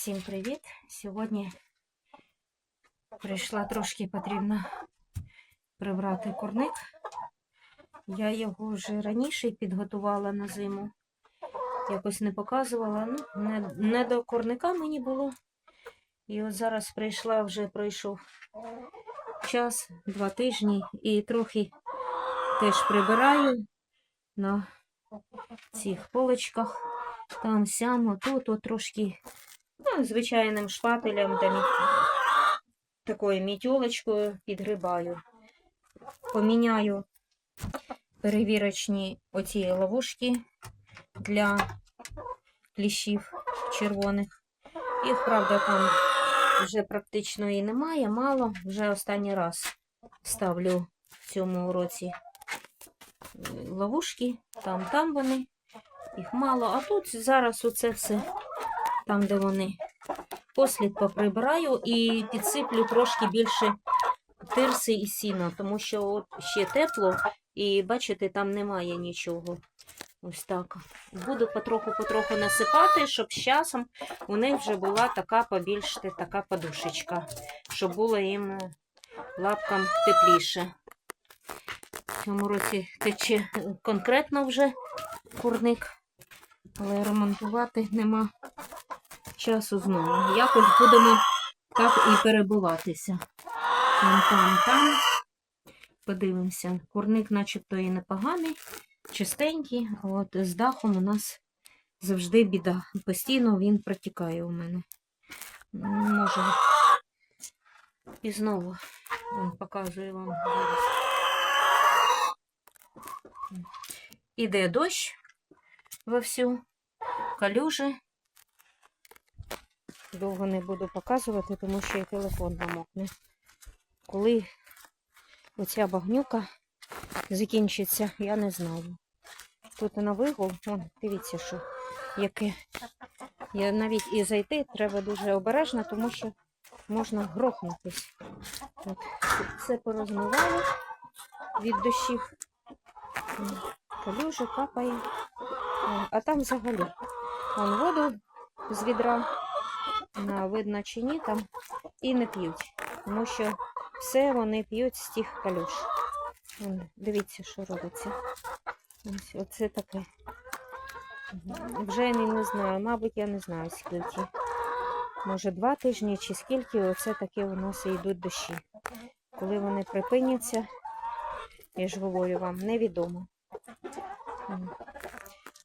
Всім привіт! Сьогодні прийшла трошки потрібно прибрати курник. Я його вже раніше підготувала на зиму. Якось не показувала. Ну, не, не до курника мені було. І от зараз прийшла, вже пройшов час, два тижні, і трохи теж прибираю на цих полочках. Там сямо, тут от трошки ну, звичайним шпателем та такою мітьолочкою підгрибаю. Поміняю перевірочні оці ловушки для кліщів червоних. Їх, правда, там вже практично і немає, мало. Вже останній раз ставлю в цьому році е, ловушки. Там, там вони. Їх мало. А тут зараз оце все там, де вони. Послід поприбираю і підсиплю трошки більше тирси і сіна, тому що от ще тепло, і бачите, там немає нічого. Ось так. Буду потроху-потроху насипати, щоб з часом у них вже була така побільше така подушечка, щоб було їм лапкам тепліше. В цьому році тече конкретно вже курник, але ремонтувати нема часу знову. Якось будемо так і перебуватися. Там, там, там. Подивимося. Курник начебто і непоганий, чистенький, а от з дахом у нас завжди біда. Постійно він протікає у мене. Може. І знову вон, показую вам. Іде дощ вовсю, калюжі. Довго не буду показувати, тому що і телефон намокне. Коли оця багнюка закінчиться, я не знаю. Тут на вигул, вон, дивіться, що яке. Я навіть і зайти треба дуже обережно, тому що можна грохнутись. От. Все порозмивало від дощів. М, Калюжа капає. А там взагалі. Воду з відра видно чи ні там і не п'ють, тому що все вони п'ють з тих калюш. Дивіться, що робиться. Ось оце таке. Вже я не знаю, мабуть, я не знаю скільки. Може, два тижні чи скільки оце таке у нас і йдуть дощі. Коли вони припиняться, я ж говорю вам, невідомо.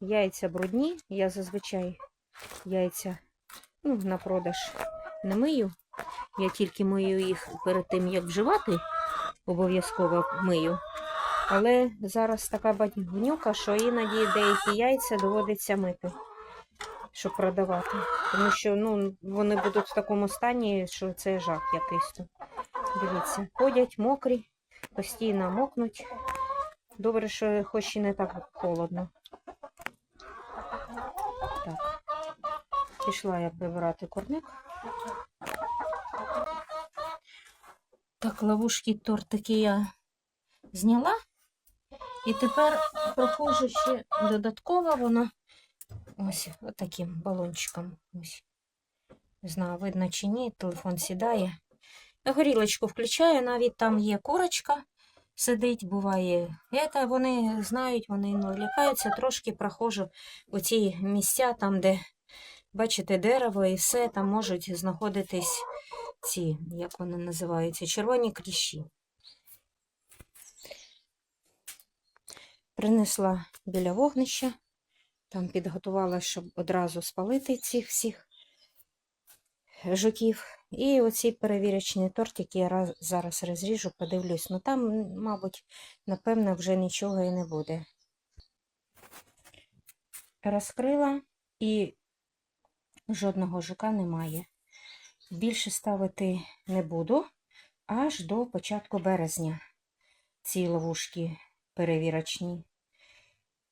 Яйця брудні, я зазвичай яйця ну, на продаж не мию. Я тільки мию їх перед тим, як вживати, обов'язково мию. Але зараз така багнюка, що іноді деякі яйця доводиться мити, щоб продавати. Тому що ну, вони будуть в такому стані, що це жах якийсь. Дивіться, ходять мокрі, постійно мокнуть. Добре, що хоч і не так холодно. Так. Пішла я прибирати курник. Так, ловушки тортики я зняла. І тепер проходжу ще додатково воно ось таким балончиком. Ось. Не знаю, видно чи ні, телефон сідає. Горілочку включаю, навіть там є курочка сидить, буває. Це вони знають, вони лякаються, трошки проходжу у ці місця, там, де Бачите, дерево і все, там можуть знаходитись ці, як вони називаються, червоні кліщі. Принесла біля вогнища, там підготувала, щоб одразу спалити цих всіх жуків. І оці перевірочні тортики я раз- зараз розріжу, подивлюсь. Ну там, мабуть, напевно, вже нічого і не буде. Розкрила і жодного жука немає. Більше ставити не буду аж до початку березня ці ловушки перевірочні.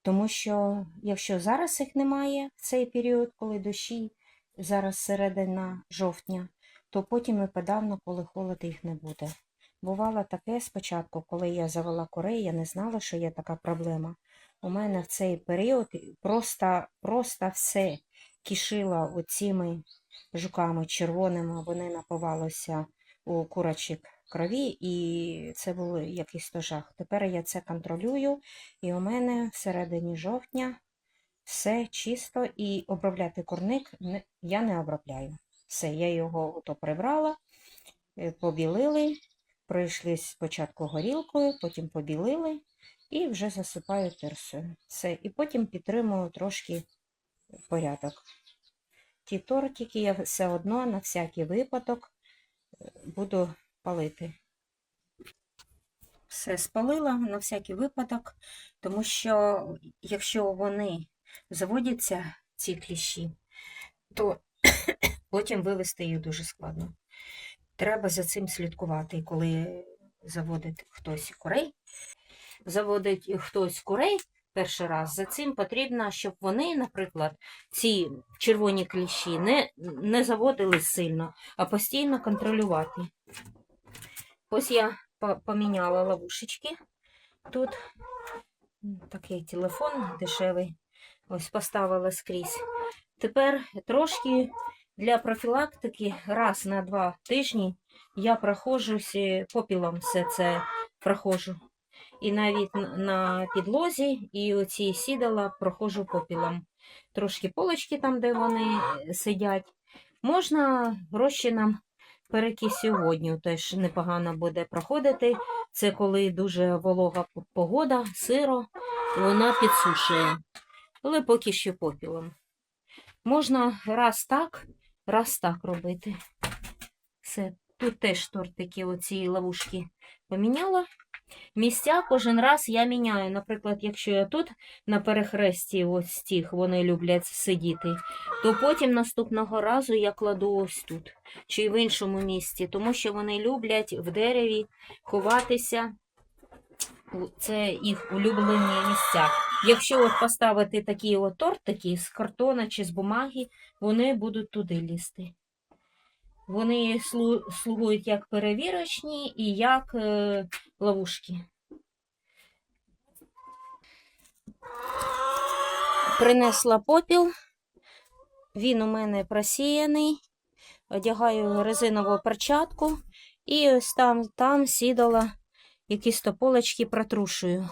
Тому що, якщо зараз їх немає в цей період, коли дощі, зараз середина жовтня, то потім і подавно, коли холод їх не буде. Бувало таке спочатку, коли я завела курей, я не знала, що є така проблема. У мене в цей період просто, просто все кишила оціми жуками червоними, вони напивалися у курочок крові, і це був якийсь то жах. Тепер я це контролюю, і у мене всередині жовтня все чисто, і обробляти курник я не обробляю. Все, я його ото прибрала, е, побілили, пройшли спочатку горілкою, потім побілили і вже засипаю тирсою. Все. І потім підтримую трошки порядок. Ті тортики я все одно на всякий випадок е, буду палити. Все спалила на всякий випадок, тому що якщо вони заводяться, ці кліщі, то потім вивести їх дуже складно. Треба за цим слідкувати, коли заводить хтось курей. Заводить хтось курей перший раз, за цим потрібно, щоб вони, наприклад, ці червоні кліщі не, не заводили сильно, а постійно контролювати. Ось я поміняла ловушечки. Тут такий телефон дешевий. Ось поставила скрізь. Тепер трошки для профілактики раз на два тижні я проходжусь е, попілом все це проходжу. І навіть на підлозі, і оці сідала проходжу попілом. Трошки полочки там, де вони е, сидять. Можна розчином перекисю водню, теж непогано буде проходити. Це коли дуже волога погода, сиро, вона підсушує. Але поки що попілом. Можна раз так, раз так робити. Все. Тут теж тортики, оці ловушки поміняла. Місця кожен раз я міняю. Наприклад, якщо я тут на перехресті ось тих вони люблять сидіти, то потім наступного разу я кладу ось тут чи в іншому місці, тому що вони люблять в дереві ховатися. Це їх улюблені місця. Якщо от поставити такі от тортики з картона чи з бумаги, вони будуть туди лізти. Вони слу- слугують як перевірочні і як е, ловушки. Принесла попіл. Він у мене просіяний. Одягаю резинову перчатку і ось там, там сідала якісь тополочки протрушую.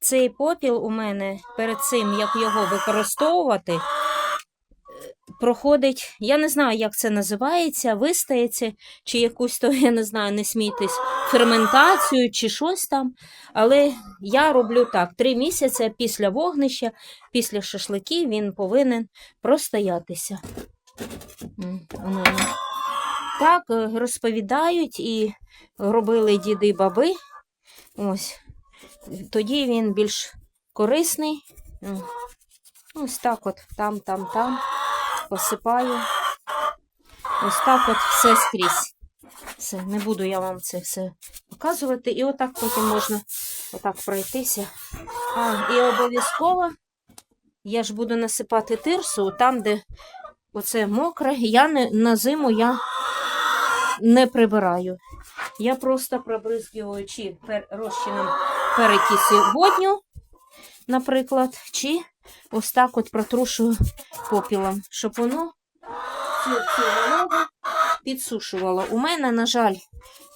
Цей попіл у мене перед цим, як його використовувати, проходить, я не знаю, як це називається, вистається, чи якусь то, я не знаю, не смійтесь, ферментацію, чи щось там. Але я роблю так: три місяці після вогнища, після шашликів він повинен простоятися. М, у мене. Так е, розповідають і робили діди і баби. Ось. Тоді він більш корисний. Ось так от там, там, там посипаю. Ось так от все скрізь. Все, не буду я вам це все показувати. І отак потім можна отак пройтися. А, і обов'язково я ж буду насипати тирсу там, де оце мокре. Я не, на зиму я не прибираю. Я просто пробризгую чи пер, розчином перекисі водню, наприклад, чи ось так от протрушую попілом, щоб воно цю, цю підсушувало. У мене, на жаль,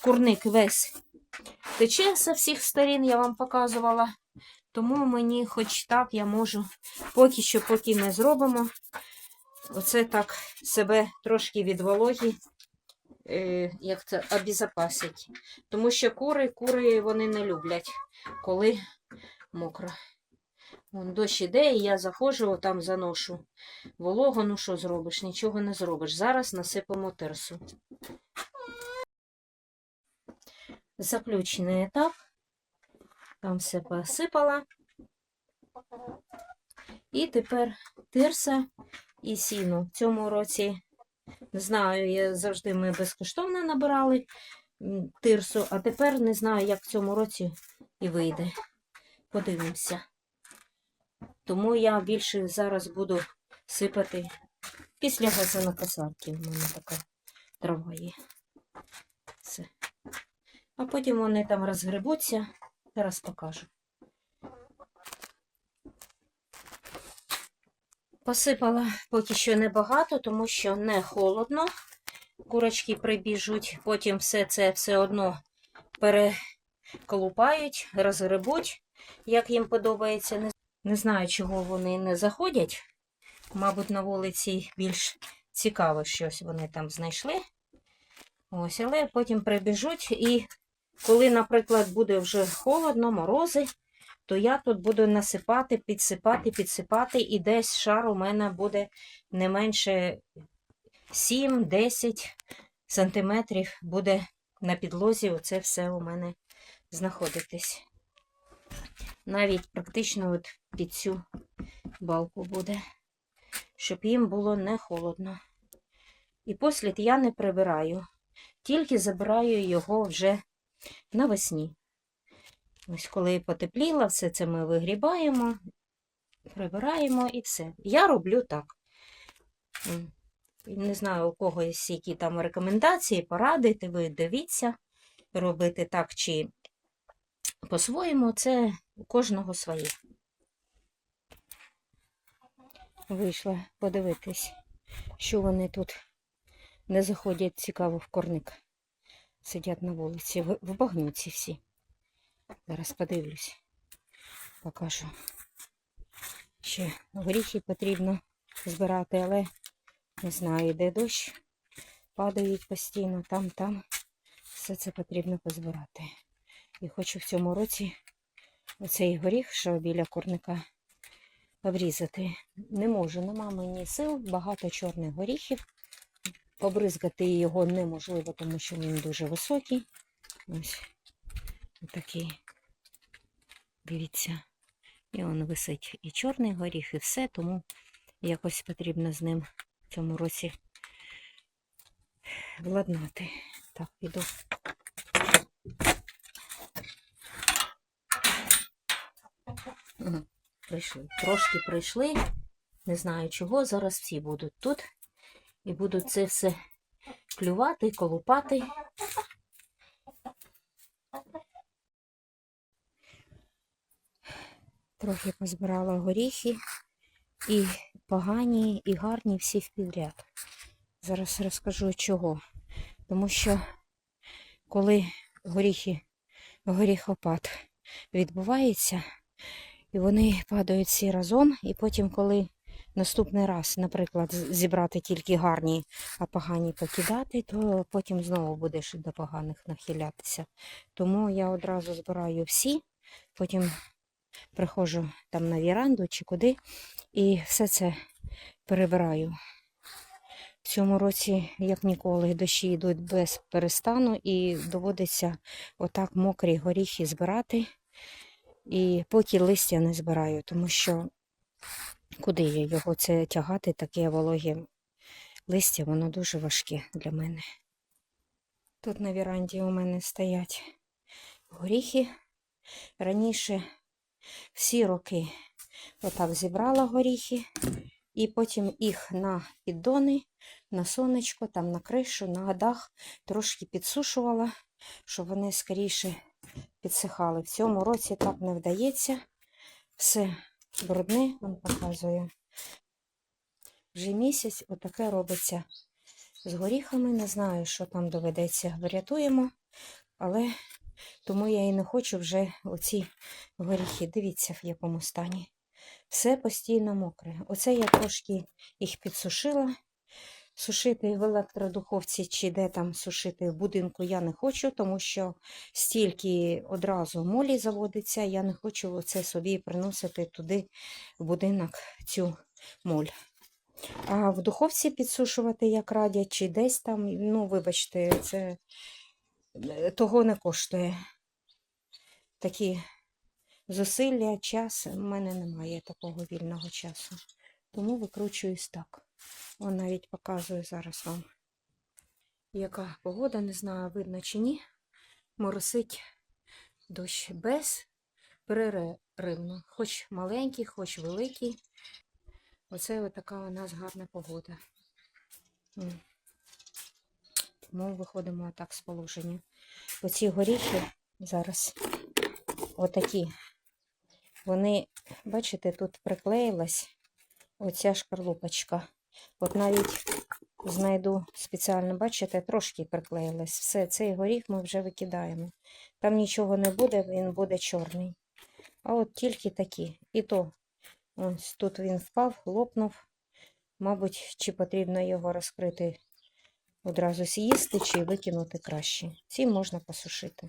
курник весь тече з всіх сторін, я вам показувала. Тому мені хоч так я можу, поки що, поки ми зробимо, оце так себе трошки від вологі е, як це, обезопасить. Тому що кури, кури вони не люблять, коли мокро. Вон дощ іде, і я заходжу, там заношу вологу, ну що зробиш? Нічого не зробиш. Зараз насипемо терсу. Заключний етап. Там все посипала. І тепер тирса і сіно. В цьому році не знаю, я завжди ми безкоштовно набирали тирсу, а тепер не знаю, як в цьому році і вийде. Подивимося. Тому я більше зараз буду сипати після газонокосарки. У мене така трава є. Все. А потім вони там розгребуться. Зараз покажу. Посипала поки що небагато, тому що не холодно. Курочки прибіжуть, потім все це все одно переколупають, розгребуть, як їм подобається. Не, не знаю, чого вони не заходять. Мабуть, на вулиці більш цікаве щось вони там знайшли. Ось, але потім прибіжуть, і коли, наприклад, буде вже холодно, морози, то я тут буду насипати, підсипати, підсипати, і десь шар у мене буде не менше 7-10 сантиметрів буде на підлозі. Оце все у мене знаходитись. Навіть практично от під цю балку буде, щоб їм було не холодно. І послід я не прибираю, тільки забираю його вже навесні. Ось коли потепліло, все це ми вигрібаємо, прибираємо і все. Я роблю так. Не знаю, у когось які там рекомендації, поради, ви дивіться, робити так чи по-своєму, це у кожного своє. Вийшла подивитись, що вони тут не заходять цікаво в корник. Сидять на вулиці, в, багнюці всі. Зараз подивлюсь, покажу. Ще горіхи потрібно збирати, але не знаю, йде дощ, падають постійно, там, там. Все це потрібно позбирати. І хочу в цьому році оцей горіх, що біля курника, обрізати. Не можу, нема мені сил, багато чорних горіхів. Побризгати його неможливо, тому що він дуже високий. Ось такий. Дивіться. І он висить і чорний горіх, і все, тому якось потрібно з ним в цьому році владнати. Так, піду. Прийшли. Трошки прийшли. Не знаю чого. Зараз всі будуть тут. І будуть це все клювати, колупати. Трохи позбирала горіхи. І погані, і гарні всі в підряд. Зараз розкажу чого. Тому що коли горіхи, горіхопад відбувається, і вони падають всі разом, і потім, коли наступний раз, наприклад, зібрати тільки гарні, а погані покидати, то потім знову будеш до поганих нахилятися. Тому я одразу збираю всі, потім приходжу там на віранду чи куди, і все це перебираю. В цьому році, як ніколи, дощі йдуть без перестану і доводиться отак мокрі горіхи збирати. І поки листя не збираю, тому що куди я його це тягати, таке вологе листя, воно дуже важке для мене. Тут на віранді у мене стоять горіхи. Раніше всі роки отак зібрала горіхи, і потім їх на піддони, на сонечко, там на кришу, на дах трошки підсушувала, щоб вони скоріше підсихали. В цьому році так не вдається. Все брудне, вам показую. Вже місяць отаке робиться з горіхами. Не знаю, що там доведеться. Врятуємо, але тому я і не хочу вже оці горіхи. Дивіться, в якому стані. Все постійно мокре. Оце я трошки їх підсушила. Сушити в електродуховці чи де там сушити в будинку я не хочу, тому що стільки одразу молі заводиться, я не хочу це собі приносити туди в будинок цю моль. А в духовці підсушувати, як радять, чи десь там, ну, вибачте, це е, того не коштує. Такі зусилля, час. У мене немає такого вільного часу. Тому викручуюсь так. Он навіть показую зараз вам, яка погода, не знаю, видно чи ні. Моросить дощ без переривно. Хоч маленький, хоч великий. Оце така у нас гарна погода. Тому виходимо так з положення. Оці горіхи зараз отакі. Вони, бачите, тут приклеїлась оця шкарлупочка. От навіть знайду спеціально, бачите, трошки приклеїлась. Все, цей горіх ми вже викидаємо. Там нічого не буде, він буде чорний. А от тільки такі. І то, ось тут він впав, лопнув. Мабуть, чи потрібно його розкрити одразу з'їсти, чи викинути краще. Ці можна посушити.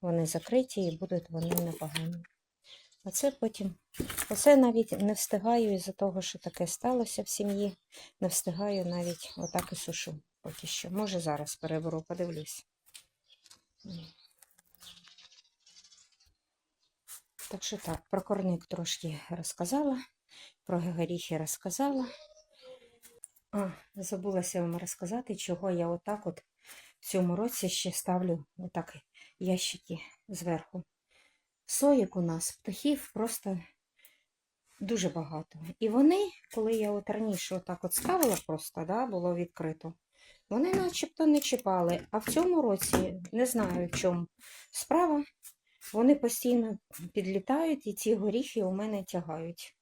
Вони закриті і будуть вони непогані. А це потім. Оце навіть не встигаю із-за того, що таке сталося в сім'ї. Не встигаю навіть отак і сушу поки що. Може зараз переберу, подивлюсь. Так що так, про корник трошки розказала, про горіхи розказала. А, забулася вам розказати, чого я отак от в цьому році ще ставлю отак ящики зверху. Соєк у нас птахів просто дуже багато. І вони, коли я от раніше отак от ставила просто, да, було відкрито, вони начебто не чіпали. А в цьому році не знаю, в чому справа. Вони постійно підлітають і ці горіхи у мене тягають.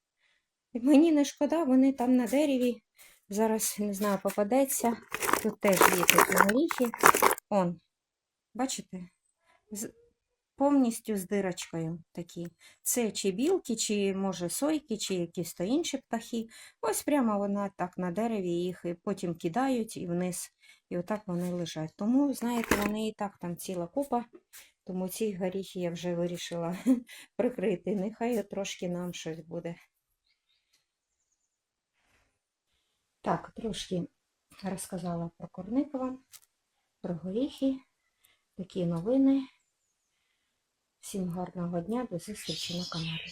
І мені не шкода, вони там на дереві. Зараз, не знаю, попадеться. Тут теж є такі горіхи. Он, бачите? Повністю з дирочкою такі. Це чи білки, чи, може, сойки, чи якісь то інші птахи. Ось прямо вона так на дереві їх і потім кидають і вниз. І отак вони лежать. Тому, знаєте, вони і так там ціла купа. Тому ці горіхи я вже вирішила прикрити. Нехай трошки нам щось буде. Так, трошки розказала про Корникова, про горіхи, такі новини. Всім гарного дня, до зустрічі на каналі.